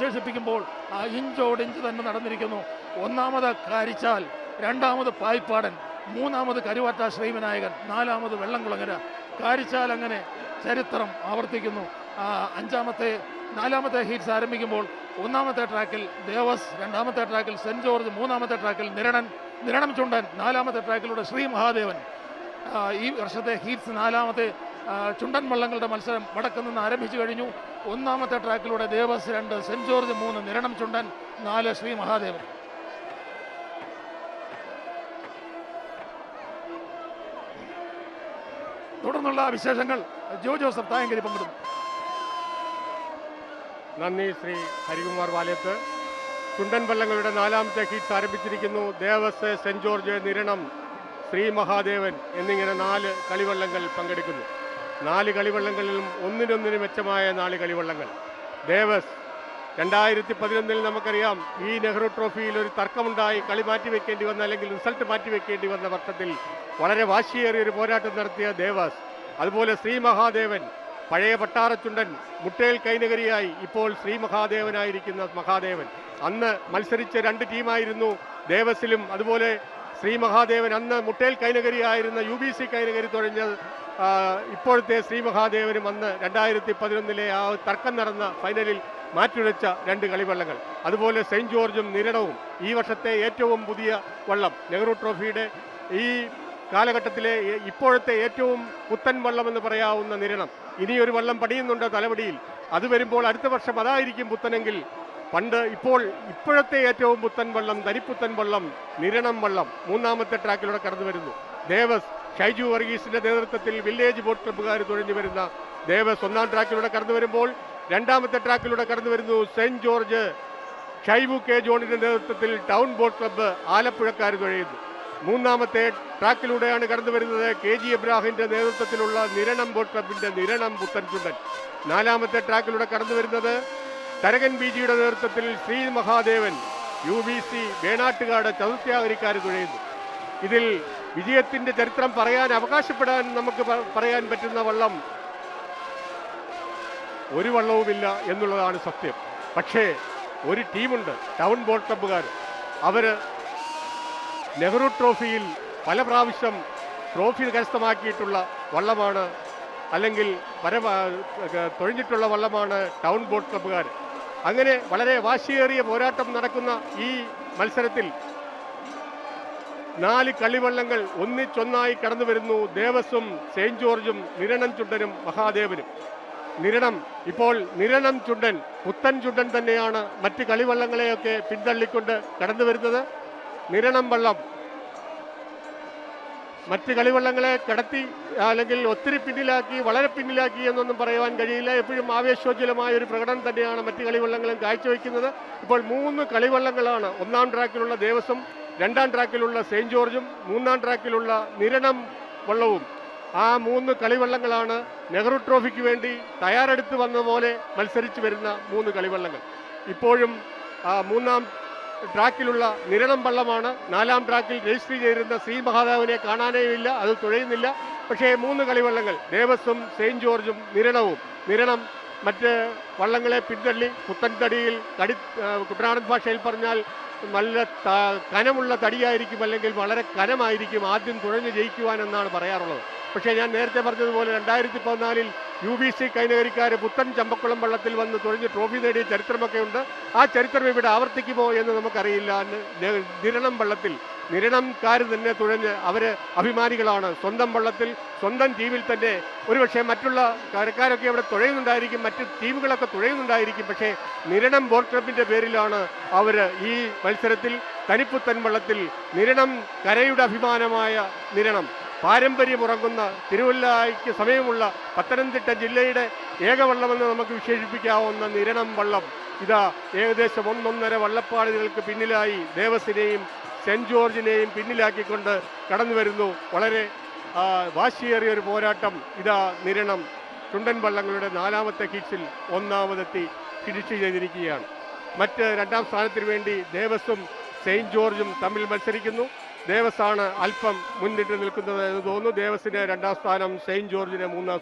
വിശേഷിപ്പിക്കുമ്പോൾ ആ ഇഞ്ചോടിഞ്ച് തന്നെ നടന്നിരിക്കുന്നു. ഒന്നാമത് കാരിച്ചാൽ രണ്ടാമത് പായ്പാടൻ മൂന്നാമത് കരുവാറ്റ ശ്രീവിനായകൻ നാലാമത് വെള്ളംകുളങ്ങര. കാരിച്ചാൽ അങ്ങനെ ചരിത്രം ആവർത്തിക്കുന്നു. അഞ്ചാമത്തെ നാലാമത്തെ ഹീറ്റ്സ് ആരംഭിക്കുമ്പോൾ ഒന്നാമത്തെ ട്രാക്കിൽ ദേവസ് രണ്ടാമത്തെ ട്രാക്കിൽ സെന്റ് ജോർജ് മൂന്നാമത്തെ ട്രാക്കിൽ നിരണൻ നിരണം ചുണ്ടൻ നാലാമത്തെ ട്രാക്കിലൂടെ ശ്രീ മഹാദേവൻ ഈ വർഷത്തെ ഹീറ്റ്സ് നാലാമത്തെ ചുണ്ടൻ വള്ളങ്ങളുടെ മത്സരം വടക്കു നിന്ന് ആരംഭിച്ചു കഴിഞ്ഞു. ഒന്നാമത്തെ ട്രാക്കിലൂടെ ദേവസ് രണ്ട് സെന്റ് ജോർജ് മൂന്ന് നിരണം ചുണ്ടൻ നാല് ശ്രീ മഹാദേവൻ. തുടർന്നുള്ള വിശേഷങ്ങൾ ജോ ജോസഫ് തായങ്കരി പങ്കിടുന്നു നന്ദി ശ്രീ ഹരികുമാർ വാലത്ത്. ചുണ്ടൻ വള്ളങ്ങളുടെ നാലാമത്തെ ഹീറ്റ്സ് ആരംഭിച്ചിരിക്കുന്നു. ദേവസ് സെന്റ് ജോർജ് നിരണം ശ്രീ മഹാദേവൻ എന്നിങ്ങനെ നാല് കളിവള്ളങ്ങൾ പങ്കെടുക്കുന്നു. നാല് കളിവള്ളങ്ങളിലും ഒന്നിനൊന്നിന് മെച്ചമായ നാല് കളിവള്ളങ്ങൾ. ദേവസ് രണ്ടായിരത്തി പതിനൊന്നിൽ നമുക്കറിയാം ഈ നെഹ്റു ട്രോഫിയിൽ ഒരു തർക്കമുണ്ടായി കളി മാറ്റിവെക്കേണ്ടി വന്ന അല്ലെങ്കിൽ റിസൾട്ട് മാറ്റിവെക്കേണ്ടി വന്ന വർഷത്തിൽ വളരെ വാശിയേറിയ ഒരു പോരാട്ടം നടത്തിയ ദേവാസ്. അതുപോലെ ശ്രീ മഹാദേവൻ പഴയ പട്ടാറച്ചുണ്ടൻ മുട്ടേൽ കൈനഗരിയായി ഇപ്പോൾ ശ്രീ മഹാദേവനായിരിക്കുന്ന മഹാദേവൻ. അന്ന് മത്സരിച്ച രണ്ട് ടീമായിരുന്നു ദേവസിലും അതുപോലെ ശ്രീ മഹാദേവൻ അന്ന് മുട്ടേൽ കൈനകരിയായിരുന്ന യു ബി സി കൈനകരി തുഴഞ്ഞ ഇപ്പോഴത്തെ ശ്രീ മഹാദേവനും അന്ന് രണ്ടായിരത്തി പതിനൊന്നിലെ ആ തർക്കം നടന്ന ഫൈനലിൽ മാറ്റുരച്ച രണ്ട് കളിവള്ളങ്ങൾ. അതുപോലെ സെയിന്റ് ജോർജും നിരണവും ഈ വർഷത്തെ ഏറ്റവും പുതിയ വള്ളം നെഹ്റു ട്രോഫിയുടെ ഈ കാലഘട്ടത്തിലെ ഇപ്പോഴത്തെ ഏറ്റവും പുത്തൻ വള്ളം എന്ന് പറയാവുന്ന നിരണം. ഇനിയൊരു വള്ളം പണിയുന്നുണ്ട് തലവടിയിൽ അത് വരുമ്പോൾ അടുത്ത വർഷം അതായിരിക്കും പുത്തനെങ്കിൽ പണ്ട് ഇപ്പോൾ ഇപ്പോഴത്തെ ഏറ്റവും പുത്തൻ വള്ളം തനിപ്പുത്തൻ വള്ളം നിരണം വള്ളം മൂന്നാമത്തെ ട്രാക്കിലൂടെ കടന്നു വരുന്നു. ദേവസ് ഷൈജു വർഗീസിന്റെ നേതൃത്വത്തിൽ വില്ലേജ് ബോട്ട് ക്ലബ്ബുകാർ തുഴഞ്ഞു വരുന്ന ദേവസ് ഒന്നാം ട്രാക്കിലൂടെ കടന്നു വരുമ്പോൾ രണ്ടാമത്തെ ട്രാക്കിലൂടെ കടന്നു വരുന്നു സെന്റ് ജോർജ്. ഷൈബു കെ ജോണിന്റെ നേതൃത്വത്തിൽ ടൗൺ ബോട്ട് ക്ലബ്ബ് ആലപ്പുഴക്കാർ തുഴയുന്നു. മൂന്നാമത്തെ ട്രാക്കിലൂടെയാണ് കടന്നു വരുന്നത് കെ ജി എബ്രാഹിന്റെ നേതൃത്വത്തിലുള്ള നിരണം ബോട്ട് ക്ലബിന്റെ നിരണം പുത്തൻചുണ്ടൻ നാലാമത്തെ ട്രാക്കിലൂടെ കടന്നു വരുന്നത് തരകൻ ബി ജിയുടെ നേതൃത്വത്തിൽ Shri Mahadevan U B C Venattukad ചതുർത്യാഗരിക്കാർ തുഴയുന്നു. ഇതിൽ വിജയത്തിന്റെ ചരിത്രം പറയാൻ അവകാശപ്പെടാൻ നമുക്ക് പറയാൻ പറ്റുന്ന വള്ളം ഒരു വള്ളവുമില്ല എന്നുള്ളതാണ് സത്യം. പക്ഷേ ഒരു ടീമുണ്ട് ടൗൺ ബോട്ട് ക്ലബ്ബുകാർ. അവർ നെഹ്റു ട്രോഫിയിൽ പല പ്രാവശ്യം ട്രോഫി കരസ്ഥമാക്കിയിട്ടുള്ള വള്ളമാണ് അല്ലെങ്കിൽ പരമ തൊഴിഞ്ഞിട്ടുള്ള വള്ളമാണ് ടൗൺ ബോട്ട് ക്ലബ്ബുകാർ. അങ്ങനെ വളരെ വാശിയേറിയ പോരാട്ടം നടക്കുന്ന ഈ മത്സരത്തിൽ നാല് കളിവള്ളങ്ങൾ ഒന്നിച്ചൊന്നായി കടന്നു വരുന്നു. ദേവസ്വം സെയിന്റ് ജോർജും നിരണം ചുണ്ടനും മഹാദേവനും. നിരണം ഇപ്പോൾ നിരണം ചുണ്ടൻ പുത്തൻ ചുണ്ടൻ തന്നെയാണ് മറ്റ് കളിവള്ളങ്ങളെയൊക്കെ പിന്തള്ളിക്കൊണ്ട് കടന്നു വരുന്നത്. നിരണം വള്ളം മറ്റ് കളിവള്ളങ്ങളെ കടത്തി അല്ലെങ്കിൽ ഒത്തിരി പിന്നിലാക്കി വളരെ പിന്നിലാക്കി എന്നൊന്നും പറയുവാൻ കഴിയില്ല. എപ്പോഴും ആവേശോജ്വലമായ ഒരു പ്രകടനം തന്നെയാണ് മറ്റ് കളിവള്ളങ്ങളും കാഴ്ചവെക്കുന്നത്. ഇപ്പോൾ മൂന്ന് കളിവള്ളങ്ങളാണ്. ഒന്നാം ട്രാക്കിലുള്ള ദേവസ്വം രണ്ടാം ട്രാക്കിലുള്ള സെയിന്റ് ജോർജും മൂന്നാം ട്രാക്കിലുള്ള നിരണം വള്ളവും. ആ മൂന്ന് കളിവള്ളങ്ങളാണ് നെഹ്റു ട്രോഫിക്ക് വേണ്ടി തയ്യാറെടുത്ത് വന്ന പോലെ മത്സരിച്ച് വരുന്ന മൂന്ന് കളിവള്ളങ്ങൾ. ഇപ്പോഴും മൂന്നാം ട്രാക്കിലുള്ള നിരണം വള്ളമാണ് നാലാം ട്രാക്കിൽ രജിസ്റ്റർ ചെയ്തിരുന്ന ശ്രീ മഹാദേവനെ കാണാനേ ഇല്ല അത് തുഴയുന്നില്ല. പക്ഷേ മൂന്ന് കളിവള്ളങ്ങൾ ദേവസ്വം സെയിന്റ് ജോർജും നിരണവും. നിരണം മറ്റ് വള്ളങ്ങളെ പിന്തള്ളി പുത്തൻതടിയിൽ തടി കുട്ടനാടൻ ഭാഷയിൽ പറഞ്ഞാൽ നല്ല കനമുള്ള തടിയായിരിക്കും അല്ലെങ്കിൽ വളരെ കനമായിരിക്കും ആദ്യം തുഴഞ്ഞ് ജയിക്കുവാനെന്നാണ് പറയാറുള്ളത്. പക്ഷേ ഞാൻ നേരത്തെ പറഞ്ഞതുപോലെ രണ്ടായിരത്തി പതിനാലിൽ യു ബി സി കൈനകരിക്കാർ പുത്തൻ ചമ്പക്കുളം വള്ളത്തിൽ വന്ന് തുഴഞ്ഞ് ട്രോഫി നേടിയ ചരിത്രമൊക്കെ ഉണ്ട് ആ ചരിത്രം ഇവിടെ ആവർത്തിക്കുമോ എന്ന് നമുക്കറിയില്ല. നിരണം വള്ളത്തിൽ നിരണംകാർ തന്നെ തുഴഞ്ഞ് അവർ അഭിമാനികളാണ്. സ്വന്തം വള്ളത്തിൽ സ്വന്തം ടീമിൽ തന്നെ ഒരുപക്ഷെ മറ്റുള്ള കരക്കാരൊക്കെ അവിടെ തുഴയുന്നുണ്ടായിരിക്കും മറ്റ് ടീമുകളൊക്കെ തുഴയുന്നുണ്ടായിരിക്കും. പക്ഷേ നിരണം ബോട്ട് ക്ലബിന്റെ പേരിലാണ് അവർ ഈ മത്സരത്തിൽ തനിപ്പുത്തൻ വള്ളത്തിൽ നിരണം കരയുടെ അഭിമാനമായ നിരണം. പാരമ്പര്യമുറങ്ങുന്ന തിരുവല്ലായ്ക്ക് സമയമുള്ള പത്തനംതിട്ട ജില്ലയുടെ ഏകവള്ളമെന്ന് നമുക്ക് വിശേഷിപ്പിക്കാവുന്ന നിരണം വള്ളം. ഇതാ ഏകദേശം ഒന്നൊന്നര വള്ളപ്പാടുകൾക്ക് പിന്നിലായി ദേവസിനെയും സെന്റ് ജോർജിനെയും പിന്നിലാക്കിക്കൊണ്ട് കടന്നു വരുന്നു. വളരെ വാശിയേറിയ ഒരു പോരാട്ടം ഇതാ നിരണം. ചുണ്ടൻ വള്ളങ്ങളുടെ നാലാമത്തെ ഹീറ്റ്സിൽ ഒന്നാമതെത്തി ഫിനിഷ് ചെയ്തിരിക്കുകയാണ്. മറ്റ് രണ്ടാം സ്ഥാനത്തിന് വേണ്ടി ദേവസ്വം സെയിന്റ് ജോർജും തമ്മിൽ മത്സരിക്കുന്നു. ദേവസാണ് അല്പം മുന്നിട്ട് നിൽക്കുന്നത് എന്ന് തോന്നുന്നു. ദേവസിന് രണ്ടാം സ്ഥാനം സെയിന്റ് ജോർജിന് മൂന്നാം